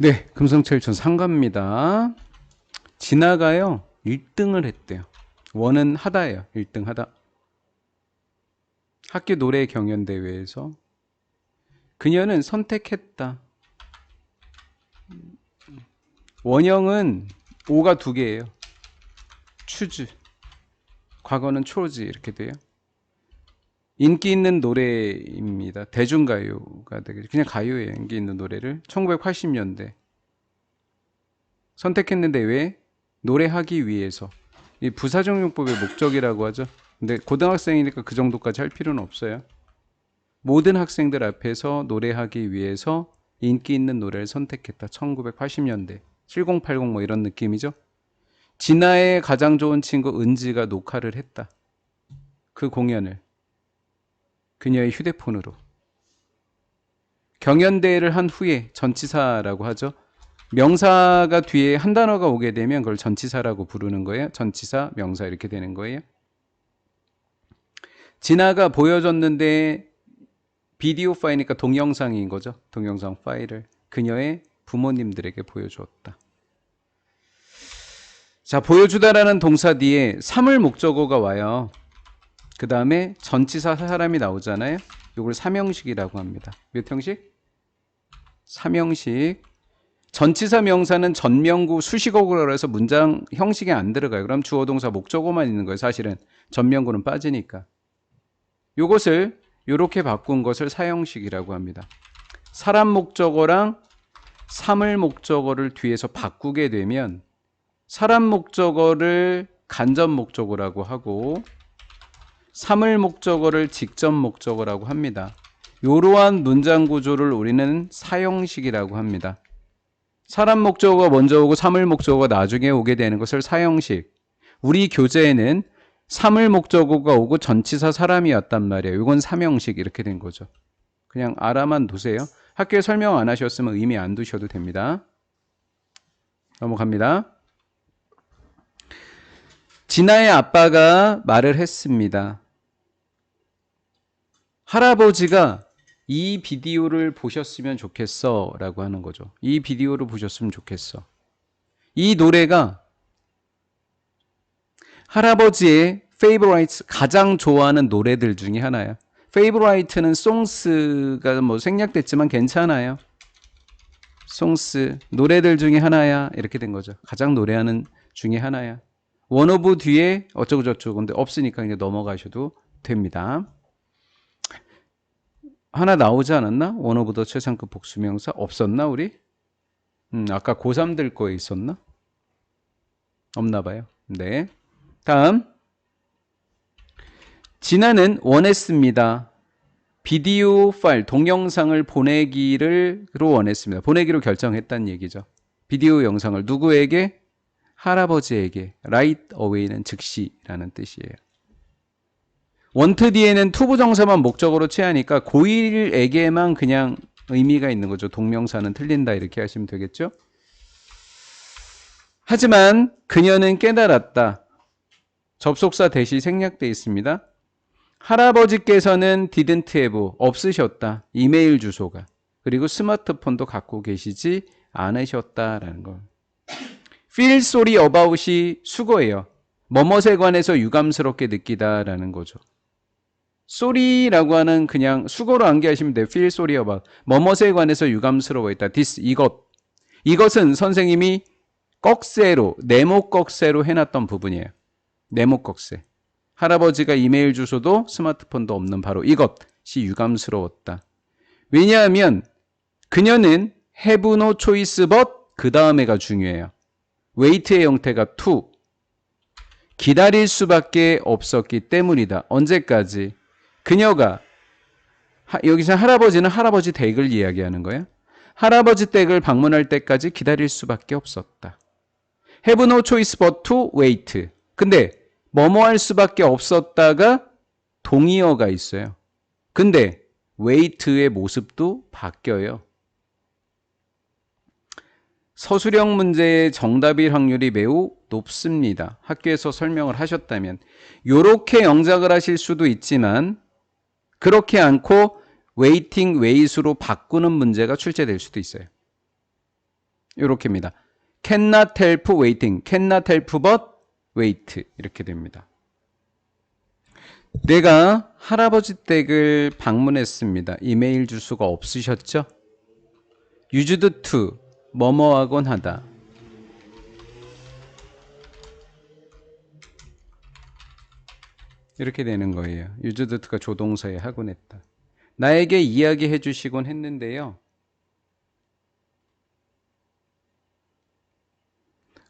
네, 금성철 전 상가입니다. 진아가요, 1등을 했대요. 원은 하다예요. 1등 하다. 학교 노래 경연 대회에서. 그녀는 선택했다. 원형은 오가 두 개예요. 추즈. 과거는 초즈 이렇게 돼요. 인기 있는 노래입니다. 대중가요가 되겠죠. 그냥 가요예요. 인기 있는 노래를 1980년대 선택했는데 왜 노래하기 위해서 이 부사정용법의 목적이라고 하죠. 근데 고등학생이니까 그 정도까지 할 필요는 없어요. 모든 학생들 앞에서 노래하기 위해서 인기 있는 노래를 선택했다. 1980년대 7080 뭐 이런 느낌이죠. 진아의 가장 좋은 친구 은지가 녹화를 했다. 그 공연을 그녀의 휴대폰으로 경연대회를 한 후에 전치사라고 하죠. 명사가 뒤에 한 단어가 오게 되면 그걸 전치사라고 부르는 거예요. 전치사, 명사 이렇게 되는 거예요. 진아가 보여줬는데 비디오 파일이니까 동영상인 거죠. 동영상 파일을 그녀의 부모님들에게 보여주었다. 자, 보여주다라는 동사 뒤에 사물 목적어가 와요. 그 다음에 전치사 사람이 나오잖아요. 이걸 삼형식이라고 합니다. 몇 형식? 삼형식. 전치사 명사는 전명구 수식어구라 해서 문장 형식에 안 들어가요. 그럼 주어 동사 목적어만 있는 거예요. 사실은 전명구는 빠지니까. 요것을 이렇게 바꾼 것을 사형식이라고 합니다. 사람 목적어랑 사물 목적어를 뒤에서 바꾸게 되면 사람 목적어를 간접 목적어라고 하고 사물 목적어를 직접 목적어라고 합니다. 이러한 문장 구조를 우리는 사형식이라고 합니다. 사람 목적어가 먼저 오고 사물 목적어가 나중에 오게 되는 것을 사형식. 우리 교재에는 사물 목적어가 오고 전치사 사람이었단 말이에요. 이건 삼형식 이렇게 된 거죠. 그냥 알아만 두세요. 학교에 설명 안 하셨으면 의미 안 두셔도 됩니다. 넘어갑니다. 진아의 아빠가 말을 했습니다. 할아버지가 이 비디오를 보셨으면 좋겠어 라고 하는 거죠. 이 비디오를 보셨으면 좋겠어. 이 노래가 할아버지의 페이버라이트 가장 좋아하는 노래들 중에 하나야. 페이버라이트는 송스가 뭐 생략됐지만 괜찮아요. 송스 노래들 중에 하나야 이렇게 된 거죠. 가장 노래하는 중에 하나야. 원오브 뒤에 어쩌고 저쩌고 근데 없으니까 그냥 넘어가셔도 됩니다. 하나 나오지 않았나? 더 최상급 복수명사 없었나 우리? 음, 아까 고3들 거에 있었나? 없나 봐요. 네. 다음. 진아는 원했습니다. 비디오 파일, 동영상을 보내기를 원했습니다. 보내기로 결정했다는 얘기죠. 비디오 영상을 누구에게? 할아버지에게. right away는 즉시라는 뜻이에요. 원트 뒤에는 투부 정사만 목적으로 취하니까 고일에게만 그냥 의미가 있는 거죠. 동명사는 틀린다 이렇게 하시면 되겠죠. 하지만 그녀는 깨달았다. 접속사 대시 생략되어 있습니다. 할아버지께서는 didn't have 없으셨다. 이메일 주소가. 그리고 스마트폰도 갖고 계시지 않으셨다라는 거. feel sorry about이 수거예요. 뭐뭇에 관해서 유감스럽게 느끼다라는 거죠. Sorry라고 하는 그냥 수거로 암기하시면 돼요. feel sorry about. 뭐뭇에 관해서 유감스러워했다. this 이것. 이것은 선생님이 꺽쇠로 네모 꺽쇠로 해놨던 부분이에요. 네모 꺽쇠. 할아버지가 이메일 주소도 스마트폰도 없는 바로 이것이 유감스러웠다. 왜냐하면 그녀는 have no choice but 그 다음에가 중요해요. wait의 형태가 to 기다릴 수밖에 없었기 때문이다. 언제까지? 그녀가 하, 여기서 할아버지는 할아버지 댁을 이야기하는 거예요. 할아버지 댁을 방문할 때까지 기다릴 수밖에 없었다. have no choice but to wait. 근데 뭐뭐 할 수밖에 없었다가 동의어가 있어요. 근데 wait의 모습도 바뀌어요. 서술형 문제의 정답일 확률이 매우 높습니다. 학교에서 설명을 하셨다면 이렇게 영작을 하실 수도 있지만 그렇게 않고 웨이팅 웨이수로 바꾸는 문제가 출제될 수도 있어요. 이렇게입니다. cannot help waiting. cannot help but wait. 이렇게 됩니다. 내가 할아버지 댁을 방문했습니다. 이메일 주소가 없으셨죠? used to 뭐뭐하곤 하다. 이렇게 되는 거예요. to가 조동사에 하곤 했다. 나에게 이야기해 주시곤 했는데요.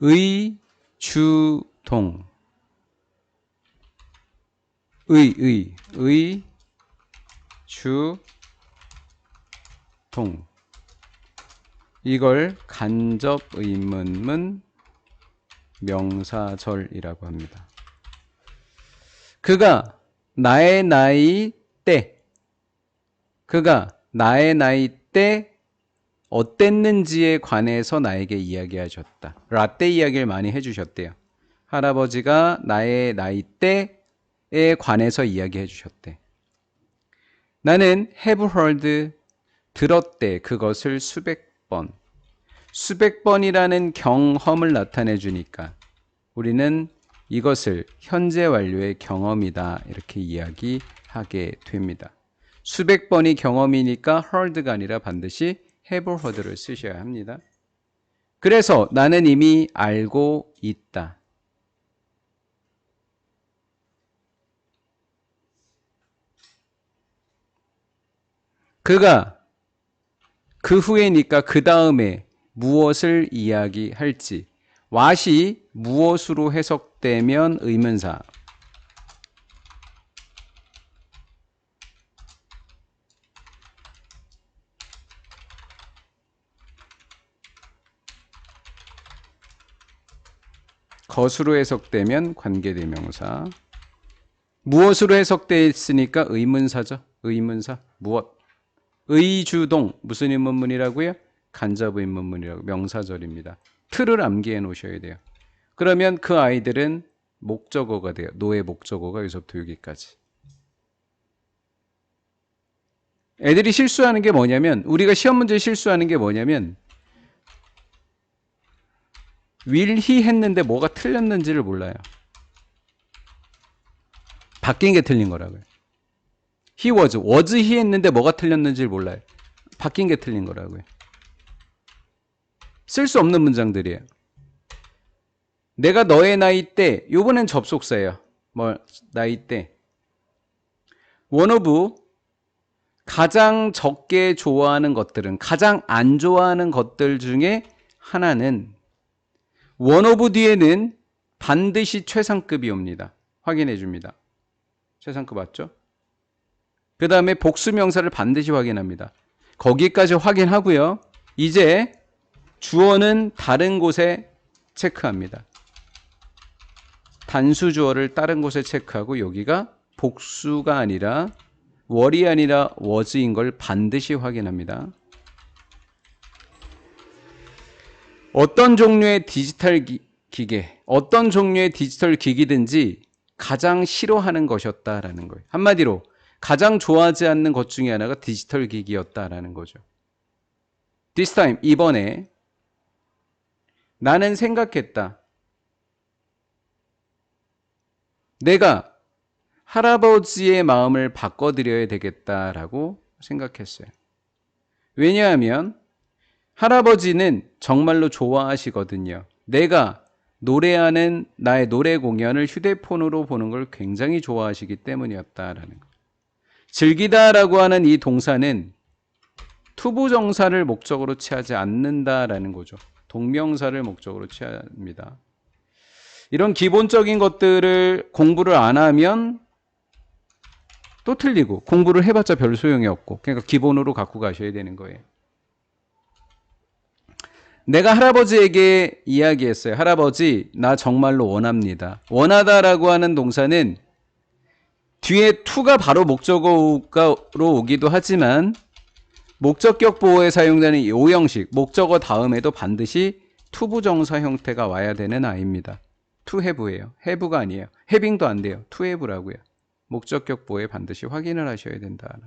의 주 동 의, 의, 의, 주, 동. 이걸 간접 의문문 명사절이라고 합니다. 그가 나의 나이 때, 그가 나의 나이 때 어땠는지에 관해서 나에게 이야기하셨다. 라떼 이야기를 많이 해주셨대요. 할아버지가 나의 나이 때에 관해서 이야기해 주셨대. 나는 have heard 들었대 그것을 수백 번. 수백 번이라는 경험을 나타내 주니까 우리는 이것을 현재 완료의 경험이다 이렇게 이야기하게 됩니다. 수백 번이 경험이니까 heard가 아니라 반드시 have heard를 쓰셔야 합니다. 그래서 나는 이미 알고 있다. 그가 그 후에니까 그 다음에 무엇을 이야기할지 what이 무엇으로 해석 되면 의문사. 것으로 해석되면 관계대명사. 무엇으로 해석되어 있으니까 의문사죠. 의문사. 무엇. 의주동. 무슨 인문문이라고요? 간접 의문문이라고. 명사절입니다. 틀을 암기해 놓으셔야 돼요. 그러면 그 아이들은 목적어가 돼요. 노의 목적어가 여기서부터 여기까지. 애들이 실수하는 게 뭐냐면 우리가 시험 문제 실수하는 게 뭐냐면 he 했는데 뭐가 틀렸는지를 몰라요. 바뀐 게 틀린 거라고요. he was, was he 했는데 뭐가 틀렸는지를 몰라요. 바뀐 게 틀린 거라고요. 쓸 수 없는 문장들이에요. 내가 너의 나이 때, 요번엔 접속사예요. 뭐, 나이 때. 원오브 가장 적게 좋아하는 것들은, 가장 안 좋아하는 것들 중에 하나는 원오브 뒤에는 반드시 최상급이 옵니다. 확인해 줍니다. 최상급 맞죠? 그 다음에 복수명사를 반드시 확인합니다. 거기까지 확인하고요. 이제 주어는 다른 곳에 체크합니다. 단수 주어를 다른 곳에 체크하고 여기가 복수가 아니라 월이 아니라 was인 걸 반드시 확인합니다. 어떤 종류의 디지털 기, 기계, 어떤 종류의 디지털 기기든지 가장 싫어하는 것이었다라는 거예요. 한마디로 가장 좋아하지 않는 것 중에 하나가 디지털 기기였다라는 거죠. This time, 이번에 나는 생각했다. 내가 할아버지의 마음을 바꿔드려야 되겠다라고 생각했어요. 왜냐하면 할아버지는 정말로 좋아하시거든요. 내가 노래하는 나의 노래 공연을 휴대폰으로 보는 걸 굉장히 좋아하시기 때문이었다라는 거. 즐기다라고 하는 이 동사는 투부정사를 목적으로 취하지 않는다라는 거죠. 동명사를 목적으로 취합니다. 이런 기본적인 것들을 공부를 안 하면 또 틀리고 공부를 해봤자 별 소용이 없고 그러니까 기본으로 갖고 가셔야 되는 거예요. 내가 할아버지에게 이야기했어요. 할아버지, 나 정말로 원합니다. 원하다라고 하는 동사는 뒤에 to가 바로 목적어로 오기도 하지만 목적격 보호에 사용되는 이 오형식, 목적어 다음에도 반드시 투부정사 형태가 와야 되는 아이입니다. To have예요. have가 아니에요. having도 안 돼요. to have라고요. 목적격 보호에 반드시 확인을 하셔야 된다.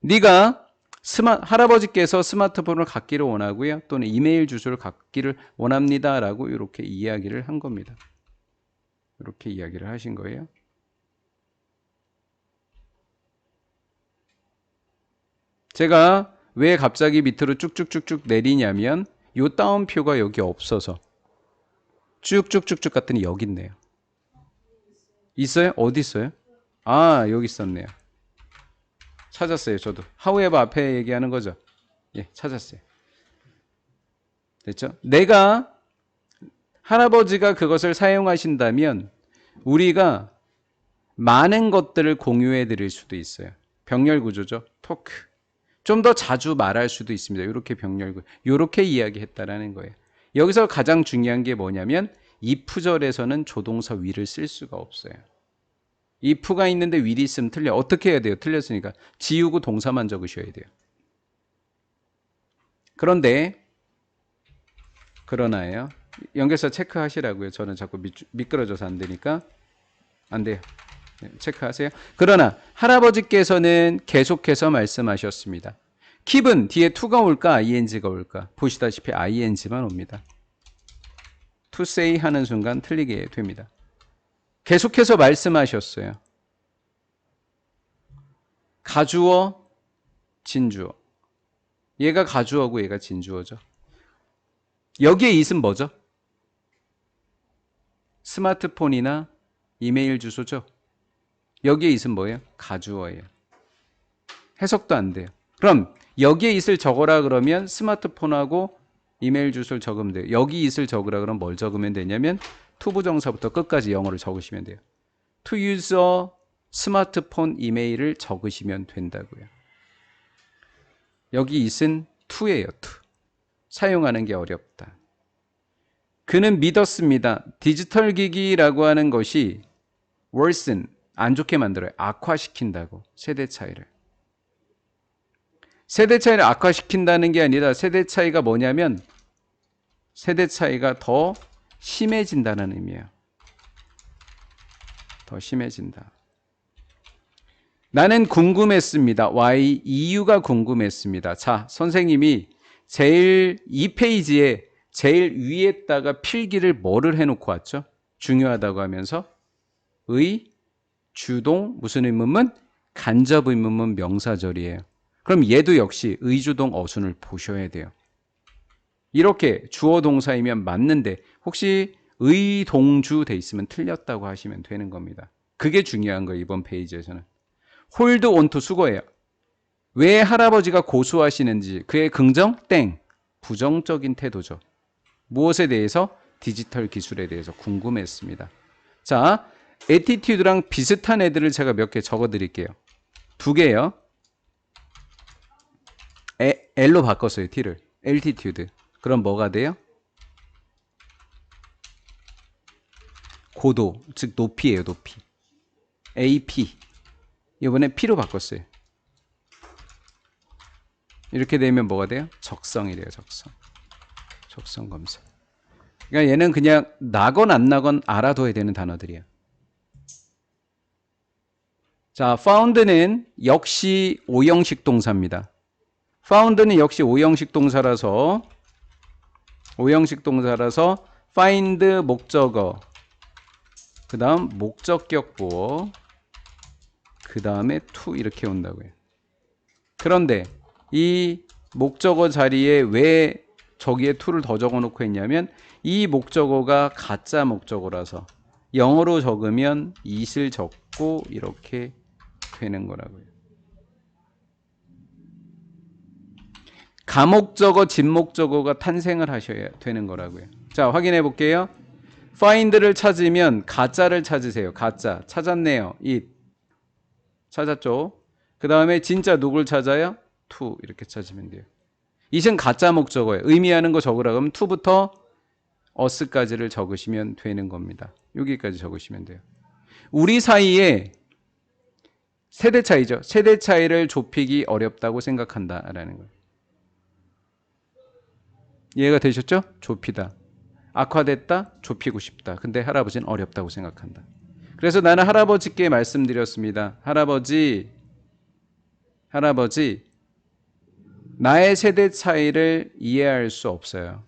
네가 스마, 할아버지께서 스마트폰을 갖기를 원하고요. 또는 이메일 주소를 갖기를 원합니다라고 이렇게 이야기를 한 겁니다. 이렇게 이야기를 하신 거예요. 제가 왜 갑자기 밑으로 쭉쭉쭉쭉 내리냐면 요 따옴표가 여기 없어서 쭉쭉쭉쭉 갔더니 여기 있네요. 있어요? 어디 있어요? 아, 여기 있었네요. 찾았어요, 저도. 하우에버 앞에 얘기하는 거죠. 예, 찾았어요. 됐죠? 내가 할아버지가 그것을 사용하신다면 우리가 많은 것들을 공유해 드릴 수도 있어요. 병렬 구조죠. 토크. 좀 더 자주 말할 수도 있습니다. 이렇게 병렬 구조. 이렇게 이야기했다라는 거예요. 여기서 가장 중요한 게 뭐냐면 이프절에서는 조동사 위를 쓸 수가 없어요. if가 있는데 will이 있으면 틀려. 어떻게 해야 돼요? 틀렸으니까 지우고 동사만 적으셔야 돼요. 그런데 그러나요. 연결사 체크하시라고요. 저는 자꾸 미, 미끄러져서 안 되니까 안 돼요. 네, 체크하세요. 그러나 할아버지께서는 계속해서 말씀하셨습니다. Keep은 뒤에 to가 올까 ing가 올까? 보시다시피 ing만 옵니다. to say 하는 순간 틀리게 됩니다. 계속해서 말씀하셨어요. 가주어, 진주어. 얘가 가주어고 얘가 진주어죠. 여기에 있은 뭐죠? 스마트폰이나 이메일 주소죠. 여기에 있은 뭐예요? 가주어예요. 해석도 안 돼요. 그럼 여기에 있을 적어라 그러면 스마트폰하고 이메일 주소를 적으면 돼요. 여기 있을 적으라 그러면 뭘 적으면 되냐면 투부정사부터 끝까지 영어를 적으시면 돼요. to use a 스마트폰 이메일을 적으시면 된다고요. 여기 있은 to예요. to. 사용하는 게 어렵다. 그는 믿었습니다. 디지털 기기라고 하는 것이 worsen 안 좋게 만들어요. 악화시킨다고 세대 차이를. 세대 차이를 악화시킨다는 게 아니라 세대 차이가 뭐냐면 세대 차이가 더 심해진다는 의미예요. 더 심해진다. 나는 궁금했습니다. why 이유가 궁금했습니다. 자, 선생님이 제일 이 페이지에 제일 위에다가 필기를 뭐를 해놓고 왔죠? 중요하다고 하면서 의, 주동, 무슨 의문문? 간접 의문문 명사절이에요. 그럼 얘도 역시 의주동 어순을 보셔야 돼요. 이렇게 주어 동사이면 맞는데 혹시 의동주 돼 있으면 틀렸다고 하시면 되는 겁니다. 그게 중요한 거예요. 이번 페이지에서는. 홀드 온투 수거예요. 왜 할아버지가 고수하시는지 그의 긍정 땡 부정적인 태도죠. 무엇에 대해서 디지털 기술에 대해서 궁금했습니다. 자, 에티튜드랑 비슷한 애들을 제가 몇 개 적어 드릴게요. 두 개요. 에, L로 바꿨어요. T를. 엘티튜드. 그럼 뭐가 돼요? 고도, 즉 높이에요, 높이. AP. 이번에 P로 바꿨어요. 이렇게 되면 뭐가 돼요? 적성이래요, 적성. 적성 검사. 그러니까 얘는 그냥 나건 안 나건 알아둬야 되는 단어들이야. 자, found는 역시 오형식 동사입니다. Found는 역시 오형식 동사라서 오형식 동사라서 find 목적어 그 다음 목적격 보어 그 다음에 to 이렇게 온다고요. 그런데 이 목적어 자리에 왜 저기에 to를 더 적어 놓고 했냐면 이 목적어가 가짜 목적어라서 영어로 적으면 it을 적고 이렇게 되는 거라고요. 가목적어, 진목적어가 탄생을 하셔야 되는 거라고요. 자, 확인해 볼게요. find를 찾으면 가짜를 찾으세요. 가짜. 찾았네요. it. 찾았죠? 그 다음에 진짜 누굴 찾아요? to. 이렇게 찾으면 돼요. it은 가짜 목적어예요. 의미하는 거 적으라 그러면 to부터 us까지를 적으시면 되는 겁니다. 여기까지 적으시면 돼요. 우리 사이에 세대 차이죠. 세대 차이를 좁히기 어렵다고 생각한다라는 거예요. 이해가 되셨죠? 좁히다. 악화됐다? 좁히고 싶다. 근데 할아버지는 어렵다고 생각한다. 그래서 나는 할아버지께 말씀드렸습니다. 할아버지, 할아버지, 나의 세대 차이를 이해할 수 없어요.